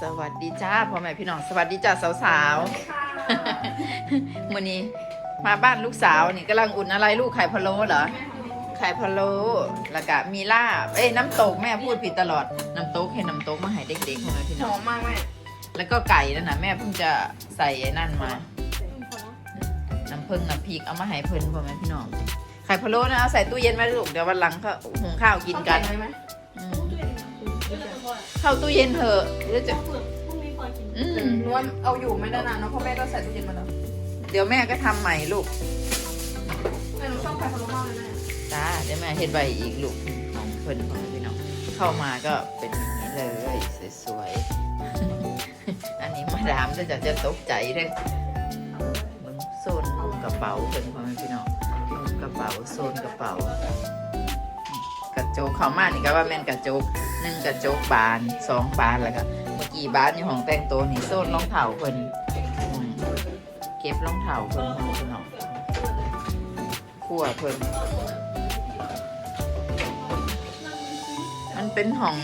สวัสดีจ้าพ่อแม่พี่น้อง สวัสดีจ้าสาวๆมื่อนี้มาบ้านลูกสาวนี่กำลังอุ่นอะไรลูกไข่พะโล้เหรอไข่พะโล้แล้วก็มีลาบเอ้ยน้ำตกแม่พูดผิดตลอดน้ำตกให้น้ำตกมาให้เด็กๆพ่อแม่พี่หน้อองมมากแม่แล้วก็ไก่นั่นนะแม่เพิ่งจะใส่ไอ้นั่นมาน้ำผึ้งน้ำพริกเอามาให้เพิ่นพ่อแม่พี่น้องไข่พะโล้นะเอาใส่ตู้เย็นไว้ลูกเดี๋ยววันหลังก็หุงข้าวกินกันเลยไหมอืม เข้าตู้เย็นเถอะเดี๋ยวจะอืมหนูว่าเอาอยู่ไม่ได้นานเนาะเพราะแม่ก็ใส่ตู้เย็นมาแล้วเดี๋ยวแม่ก็ทำใหม่ลูกแต่หนูชอบไข่พะโล้มากเลยแม่จ้าเดี๋ยวแม่เฮ็ดใบอีกลูกของเพิ่นของพี่น้องเข้ามาก็เป็นอย่างนี้เลยสวยๆ อันนี้มาดามจะจะจะตกใจเลยมึงโซนกระเป๋าเพิ่นของพี่น้องกระเป๋าโซนกระเป๋า กระโจกเขามานี่ก็ว่าแม่นกระโจกหนึ่งกระโจกบานสองบานแล้วก็เมื่อกี้บานอยู่ของแต่งตัวนี่โซนรองเท้าเพิ่นเก็บรองเท้าเพิ่นของพี่น้องขั้วเพิ่นมันเป็นห้อง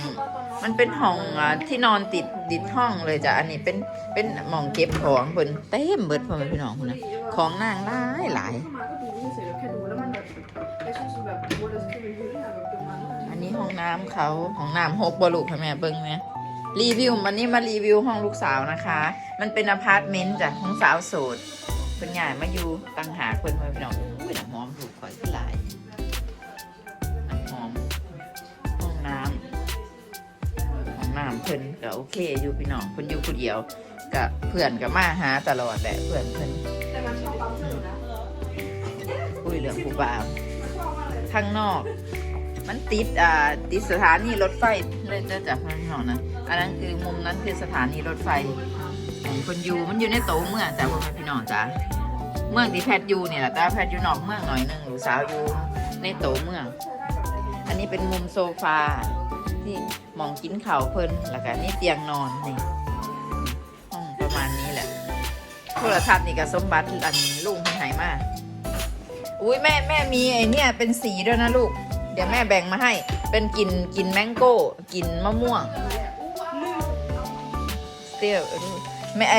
มันเป็นห้องอะที่นอนติดติดห้องเลยจ้ะอันนี้เป็นเป็นหมองเก็บของเพิ่นเต็มเบิดพ่อแม่พี่น้องพุ่นนะของนางหลายหลาย นนี้ห้องน้ำเขาห้องน้ำหกบ่ลูกให้แม่เบิ่งไหมรีวิววันนี้มารีวิวห้องลูกสาวนะคะ มันเป็นอพาร์ตเมนต์จ้ะห้องสาวโสดเพิ่นย้ายมาอยู่ต่างหากเพิ่นพ่อแม่พี่น้องอุ้ยน้ำหอมถูกข่อยขึ้นหลายน้ำหอมห้องน้ำห้องน้ำเพิ่นก็โอเคอยู่พี่น้องเพิ่นอยู่ผู้เดียวกับเพื่อนก็มาหาตลอดแหละเพื่อนเพิ่นแต่มันชอบปั๊มชื่อนะคุยเรื่องผู้บ่าวมันชอบมากเลยข้างนอก มันติดอ่าติดสถานีรถไฟเลยเจอจากพี่น้องนะอันนั้นคือมุมนั้นคือสถานีรถไฟของคนอยู่มันอยู่ในโตเมืองจ้ะพ่อแม่พี่น้องจ้ะเมืองที่แพทย์อยู่เนี่ยแหละแต่แพทย์อยู่นอกเมืองหน่อยหนึงหรือสาวอยู่ในโตเมือง อันนี้เป็นมุมโซฟาที่มองกินข้าวเพลินแล้วก็นี่เตียงนอนนี่ห้องประมาณนี้แหละโทรทัศน์นี่ก็สมบัติอันลุงเพิ่นใหายมาอุ้ยแม่แม่มีไอเนี่ยเป็นสีด้วยนะลูก เดี๋ยวแม่แบ่งมาให้ เป็นกลิ่นกลิ่นแมงโก้กลิ่นมะม่วงสเตียวแม่ไอ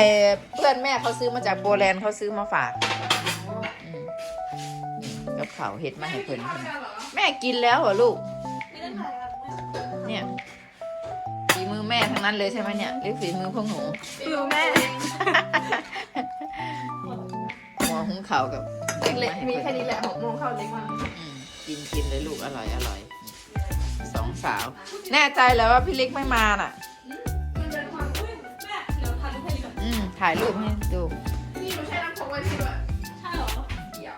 เพื่อนแม่เขาซื้อมาจากโปแลนด์เขาซื้อมาฝากอืมนี่กับเขาวเห็ดมาให้เพิ่นเพิ่นแม่กินแล้วเหรอลูก เนี่ยฝีมือแม่ทั้งนั้นเลยใช่ไหมเนี่ยหรือฝีมือพวกหนูคือแม่หัวหุงข้าวกับแบ่งเล็กมาให้มีเพิ่นแค่นี้แหละหกโมงเข้าเล็กมันอืม กินกินเลยลูกอร่อยอร่อยสองสาว แน่ใจแล้วว่าพี่เล็กไม่มาน่ะมันเป็นความอุ้ยแม่เดี๋ยวทานลูกให้ดีก่อนอืมถ่ายรูปให้ดูนี่หนูใช้น้ำโค้กไว้ที่ด้วยใช่เหรอเดี๋ยว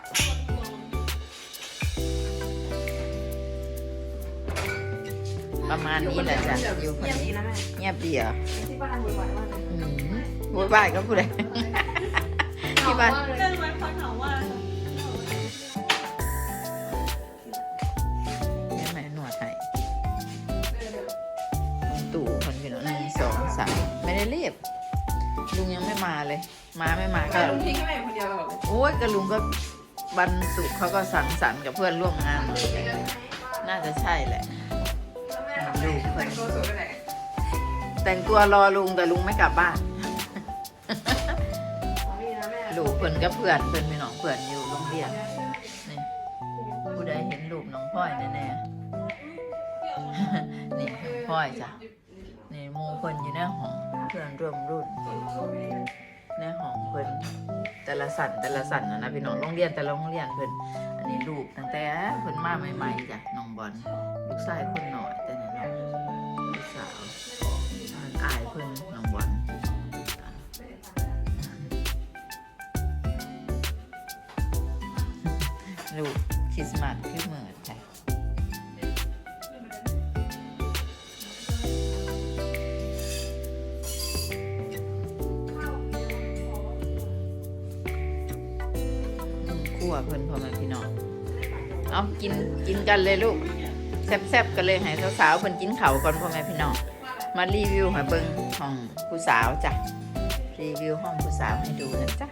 ประมาณนี้แหละจ้ะอยู่คนเงียบดีนี้นะแม่เงียบดีเหรอที่บ้านวุ่นวายมากเลยอืมพูดบ้านก็พูดเลยที่บ้าน รีบ ลุงยังไม่มาเลย มาไม่มาก็แต่ลุงทิ้งให้แม่คนเดียวเลยโอ้ยกระลุงก็บันสุกร์เขาก็สังสรรค์กับเพื่อนร่วมงาน น่าจะใช่แหละ ดูแต่งตัวสวยไปไหนแต่งตัวรอลุงแต่ลุงไม่กลับบ้านนี่นะแม่ลูกเพื่อนกับเพื่อนเพื่อนพี่น้องเพื่อนอยู่โรงเรียนนี่ผู้ใดเห็นรูปน้องพ่อยแน่ๆ นี่น้องพ่อยจ้ะนี่หมูเพิ่นอยู่ในห้อง เพื่อนร่วมรุ่นในห้องเพิ่นแต่ละสันแต่ละสันนะนะพี่น้องโรงเรียนแต่ละโรงเรียนเพิ่นอันนี้ลูกตั้งแต่เพิ่นมาใหม่ๆจ้ะน้องบอลลูกชายคนหน่อยแต่เนี่ยน้องลูกสาวอันอายเพิ่นน้องบอลลูกคริสต์มาสคือเหมือนค่ะ วเพิ่นพ่อแม่พี่น้องเอากินกินกันเลยลูกแซ่บๆกันเลยให้สาวๆเพิ่นกินเขาก่อนพ่อแม่พี่น้องมารีวิวให้เบิ่งห้องผู้สาวจ้ะรีวิวห้องผู้สาวให้ดูนะจ๊ะ